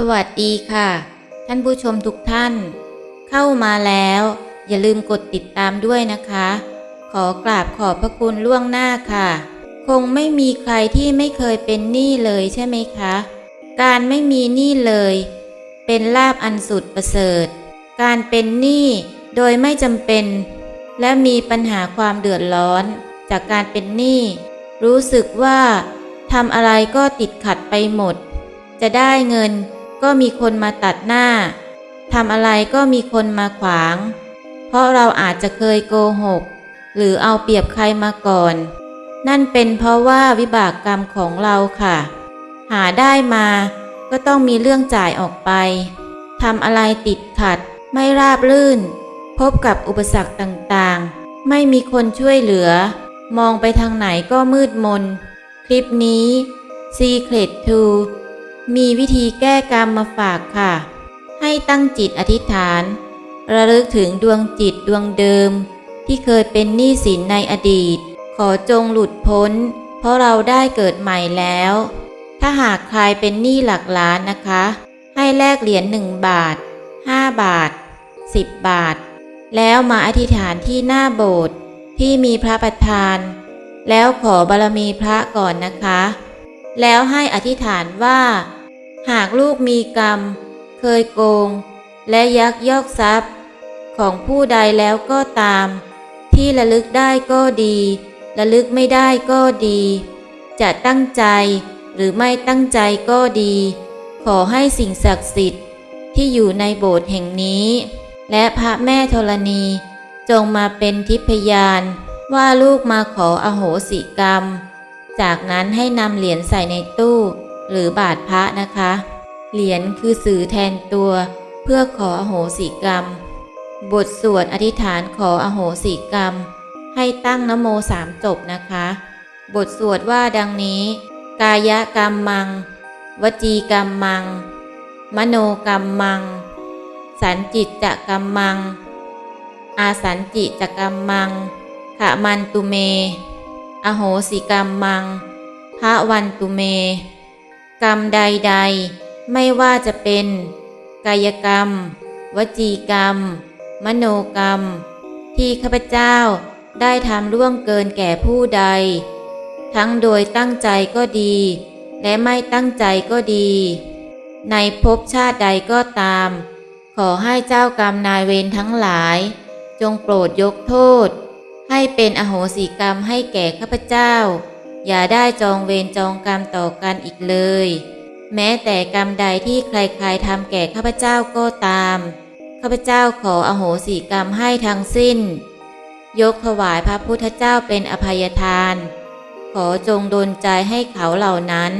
สวัสดีค่ะ ท่านผู้ชมทุกท่าน เข้ามาแล้ว อย่าลืมกดติดตามด้วยนะคะ ขอกราบขอบพระคุณล่วงหน้าค่ะ คงไม่มีใครที่ไม่เคยเป็นหนี้เลยใช่ไหมคะ การไม่มีหนี้เลย เป็นลาบอันสุดประเสริฐ การเป็นหนี้โดยไม่จำเป็น และมีปัญหาความเดือดร้อน จากการเป็นหนี้รู้สึกว่าทำอะไรก็ติดขัดไปหมด จะได้เงิน ก็มีคนมาตัดหน้าทำอะไรก็มีคนมาขวาง เพราะเราอาจจะเคยโกหก หรือเอาเปรียบใครมาก่อน นั่นเป็นเพราะว่าวิบากกรรมของเราค่ะ หาได้มาก็ต้องมีเรื่องจ่ายออกไปทำอะไรติดขัด ไม่ราบรื่น พบกับอุปสรรคต่างๆ ไม่มีคนช่วยเหลือ มองไปทางไหนก็มืดมน คลิปนี้ Secret 2 มีวิธีแก้กรรมมาฝากค่ะ ให้ตั้งจิตอธิษฐาน ระลึกถึงดวงจิตดวงเดิม ที่เคยเป็นหนี้สินในอดีต ขอจงหลุดพ้น เพราะเราได้เกิดใหม่แล้ว ถ้าหากใครเป็นหนี้หลักล้านนะคะ ให้แลกเหรียญหนึ่งบาท 5 บาท 10 บาท แล้วมาอธิษฐานที่หน้าโบสถ์ที่มีพระประธาน แล้วขอบารมีพระก่อนนะคะ แล้วให้อธิษฐานว่า หากลูกมีกรรม เคยโกง และยักยอกทรัพย์ ของผู้ใดแล้วก็ตาม ที่ระลึกได้ก็ดี ระลึกไม่ได้ก็ดี จะตั้งใจหรือไม่ตั้งใจก็ดี ขอให้สิ่งศักดิ์สิทธิ์ที่อยู่ในโบสถ์แห่งนี้ และพระแม่ธรณี จงมาเป็นทิพยาน ว่าลูกมาขออโหสิกรรม จากนั้นให้นำเหรียญใส่ในตู้ หรือบาทพระนะคะ เหรียญคือสื่อแทนตัว เพื่อขออโหสิกรรม บทสวดอธิษฐานขออโหสิกรรม ให้ตั้งนโมสามจบนะคะ บทสวดว่าดังนี้ กายกรรมมัง วจีกรรมมัง มโนกรรมมัง สันจิตจะกรรมมัง อาสันจิจะกรรมมังขะมันตุเม อโหสิกรรมมังพระวันตุเม กรรมใดๆไม่ว่าจะเป็น กายกรรม วจีกรรม มโนกรรม ที่ข้าพเจ้าได้ทำล่วงเกินแก่ผู้ใด ทั้งโดยตั้งใจก็ดี และไม่ตั้งใจก็ดี ในภพชาติใดก็ตาม ขอให้เจ้ากรรมนายเวรทั้งหลาย จงโปรดยกโทษ ให้เป็นอโหสิกรรมให้แก่ข้าพเจ้า อย่าได้จองเวรจองกรรมต่อกันอีกเลย แม้แต่กรรมใดที่ใครๆทำแก่ข้าพเจ้าก็ตาม ข้าพเจ้าขออโหสิกรรมให้ทั้งสิ้น ยกถวายพระพุทธเจ้าเป็นอภัยทาน ขอจงดลใจให้เขาเหล่านั้น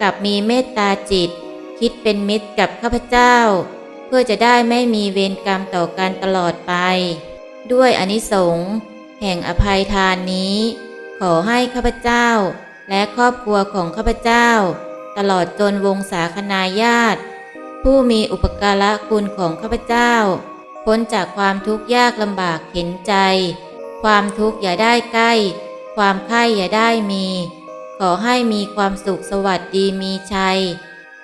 กลับมีเมตตาจิต คิดเป็นมิตรกับข้าพเจ้า เพื่อจะได้ไม่มีเวรกรรมต่อกันตลอดไป ด้วยอนิสงส์ แห่งอภัยทานนี้ ขอให้ข้าพเจ้า และครอบครัวของข้าพเจ้า ตลอดจนวงศาคณาญาติ ผู้มีอุปการะคุณของข้าพเจ้า พ้นจากความทุกข์ยากลำบากเห็นใจ ความทุกข์อย่าได้ใกล้ ความไข้อย่าได้มี ขอให้มีความสุขสวัสดีมีชัย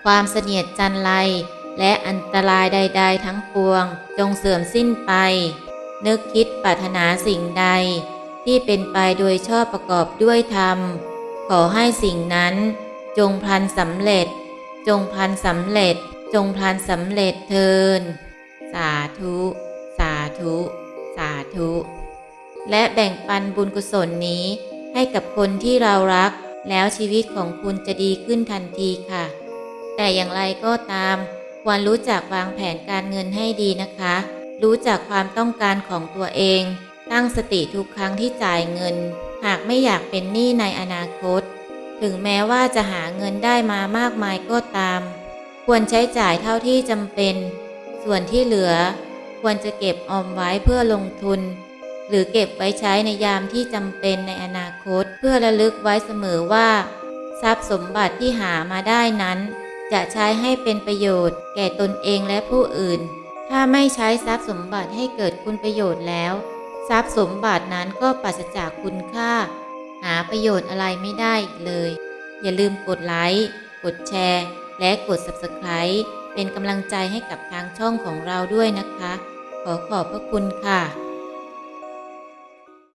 ความเสนียดจันไรและอันตรายใด ๆ ทั้งปวง จงเสื่อมสิ้นไป นึกคิดปรารถนาสิ่งใด ที่เป็นไปโดยชอบประกอบด้วยธรรม ขอให้สิ่งนั้น จงพันสำเร็จ จงพันสำเร็จ จงพันสำเร็จเทิน สาธุ สาธุ สาธุ และแบ่งปันบุญกุศลนี้ให้กับคนที่เรารัก แล้วชีวิตของคุณจะดีขึ้นทันทีค่ะ แต่อย่างไรก็ตามควรรู้จักวางแผนการเงินให้ดีนะคะ รู้จักความต้องการของตัวเอง ตั้งสติทุกครั้งที่จ่ายเงิน หากไม่อยากเป็นหนี้ในอนาคต ถึงแม้ว่าจะหาเงินได้มามากมายก็ตาม ควรใช้จ่ายเท่าที่จำเป็น ส่วนที่เหลือ ควรจะเก็บออมไว้เพื่อลงทุน หรือเก็บไว้ใช้ในยามที่จำเป็นในอนาคต เพื่อระลึกไว้เสมอว่า ทรัพย์สมบัติที่หามาได้นั้น จะใช้ให้เป็นประโยชน์ แก่ตนเองและผู้อื่น ถ้าไม่ใช้ทรัพย์สมบัติให้เกิดคุณประโยชน์แล้ว ทรัพย์สมบัตินั้นก็ปราศจากคุณค่า หาประโยชน์อะไรไม่ได้อีกเลย อย่าลืมกดไลค์กดแชร์ และกด Subscribe เป็นกำลังใจให้กับทางช่องของเราด้วยนะคะ ขอขอบพระคุณค่ะ